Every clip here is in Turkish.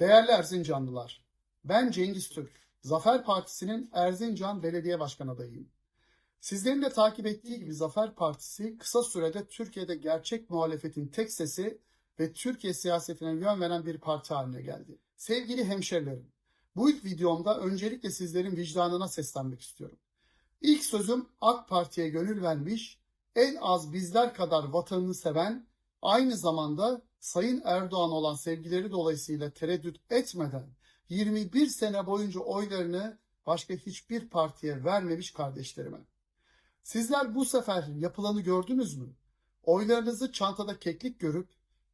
Değerli Erzincanlılar, ben Cengiz Türk, Zafer Partisi'nin Erzincan Belediye Başkan adayıyım. Sizlerin de takip ettiği gibi Zafer Partisi kısa sürede Türkiye'de gerçek muhalefetin tek sesi ve Türkiye siyasetine yön veren bir parti haline geldi. Sevgili hemşerilerim, bu ilk videomda öncelikle sizlerin vicdanına seslenmek istiyorum. İlk sözüm AK Parti'ye gönül vermiş, en az bizler kadar vatanını seven, aynı zamanda Sayın Erdoğan olan sevgileri dolayısıyla tereddüt etmeden 21 sene boyunca oylarını başka hiçbir partiye vermemiş kardeşlerime. Sizler bu sefer yapılanı gördünüz mü? Oylarınızı çantada keklik görüp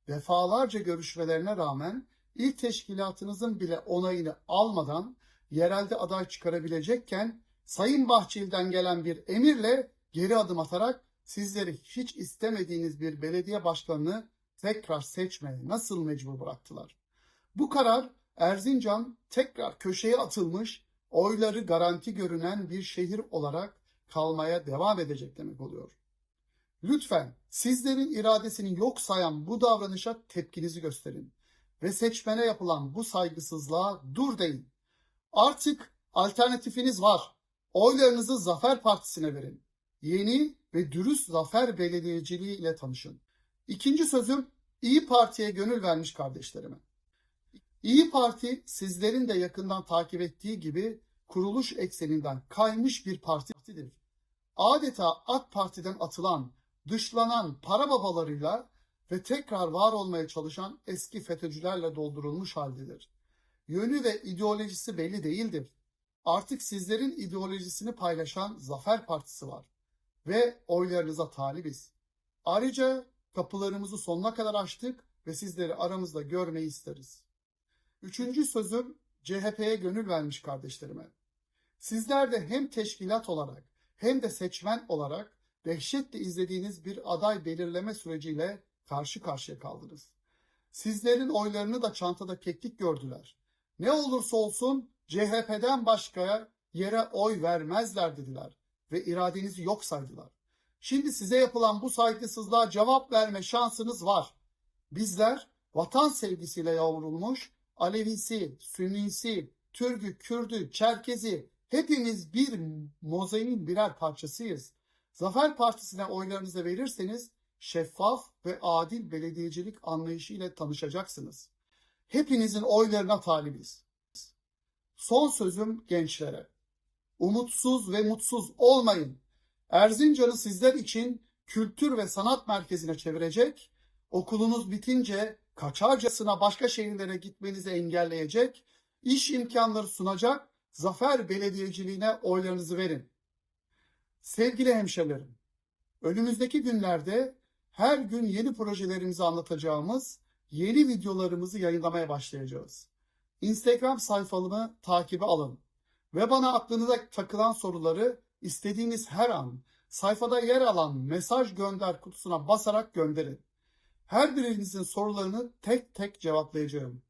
defalarca görüşmelerine rağmen ilk teşkilatınızın bile onayını almadan yerelde aday çıkarabilecekken Sayın Bahçeli'den gelen bir emirle geri adım atarak sizleri hiç istemediğiniz bir belediye başkanını tekrar seçmeye nasıl mecbur bıraktılar? Bu karar Erzincan tekrar köşeye atılmış, oyları garanti görünen bir şehir olarak kalmaya devam edecek demek oluyor. Lütfen sizlerin iradesini yok sayan bu davranışa tepkinizi gösterin ve seçmene yapılan bu saygısızlığa dur deyin. Artık alternatifiniz var. Oylarınızı Zafer Partisi'ne verin. Yeni ve dürüst Zafer Belediyeciliği ile tanışın. İkinci sözüm İyi Parti'ye gönül vermiş kardeşlerime. İyi Parti sizlerin de yakından takip ettiği gibi kuruluş ekseninden kaymış bir partidir. Adeta AK Parti'den atılan, dışlanan para babalarıyla ve tekrar var olmaya çalışan eski FETÖ'cülerle doldurulmuş haldedir. Yönü ve ideolojisi belli değildir. Artık sizlerin ideolojisini paylaşan Zafer Partisi var ve oylarınıza talibiz. Ayrıca kapılarımızı sonuna kadar açtık ve sizleri aramızda görmeyi isteriz. Üçüncü sözüm CHP'ye gönül vermiş kardeşlerime. Sizler de hem teşkilat olarak hem de seçmen olarak dehşetle izlediğiniz bir aday belirleme süreciyle karşı karşıya kaldınız. Sizlerin oylarını da çantada keklik gördüler. Ne olursa olsun CHP'den başka yere oy vermezler dediler ve iradenizi yok saydılar. Şimdi size yapılan bu saygısızlığa cevap verme şansınız var. Bizler vatan sevgisiyle yavrulmuş Alevisi, Sünnisi, Türk'ü, Kürd'ü, Çerkezi hepimiz bir mozaiğin birer parçasıyız. Zafer Partisi'ne oylarınızı verirseniz şeffaf ve adil belediyecilik anlayışı ile tanışacaksınız. Hepinizin oylarına talibiz. Son sözüm gençlere. Umutsuz ve mutsuz olmayın. Erzincan'ı sizler için kültür ve sanat merkezine çevirecek, okulunuz bitince kaçarcasına başka şehirlere gitmenizi engelleyecek, iş imkanları sunacak Zafer Belediyeciliğine oylarınızı verin. Sevgili hemşerilerim, önümüzdeki günlerde her gün yeni projelerimizi anlatacağımız yeni videolarımızı yayınlamaya başlayacağız. Instagram sayfamı takibe alın ve bana aklınıza takılan soruları istediğiniz her an sayfada yer alan mesaj gönder kutusuna basarak gönderin. Her birinizin sorularını tek tek cevaplayacağım.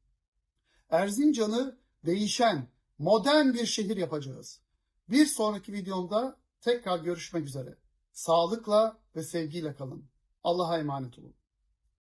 Erzincan'ı değişen, modern bir şehir yapacağız. Bir sonraki videomda tekrar görüşmek üzere. Sağlıkla ve sevgiyle kalın. Allah'a emanet olun.